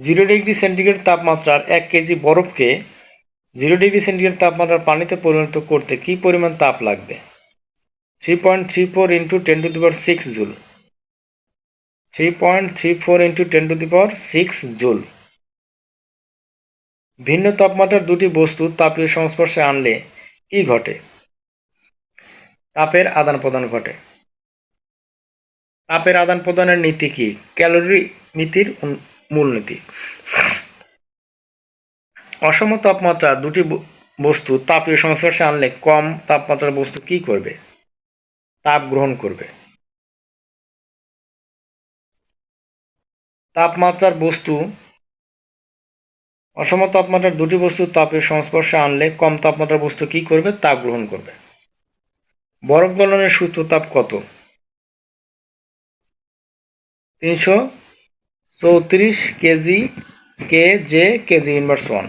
Zero degree centigrade তাপমাত্রার এক KG বরফকে জিরো ডিগ্রি সেন্টিগ্রেড তাপমাত্রার পানিতে পরিণত করতে কী পরিমাণ তাপ লাগবে? Three point three four into ten to the power six joule. Three point three four into ten to the power six joule. ভিন্ন তাপমাত্রার দুটি বস্তু তাপীয় সংস্পর্শে আনলে কি ঘটে? তাপের আদান প্রদান ঘটে। তাপের আদান প্রদানের নীতি কি? ক্যালোরি নীতির মূলনীতি। অসম তাপমাত্রা দুটি বস্তু তাপীয় সংস্পর্শে আনলে কম তাপমাত্রার বস্তু কি করবে? তাপ গ্রহণ করবে। তাপমাত্রার বস্তু, অসম তাপমাত্রার দুটি বস্তু তাপীয় সংস্পর্শে আনলে কম তাপমাত্রার বস্তু কি করবে? তাপ গ্রহণ করবে। বরফ গলনের সূত্র তাপ কত? তিনশো চৌত্রিশ KG K J KG inverse one.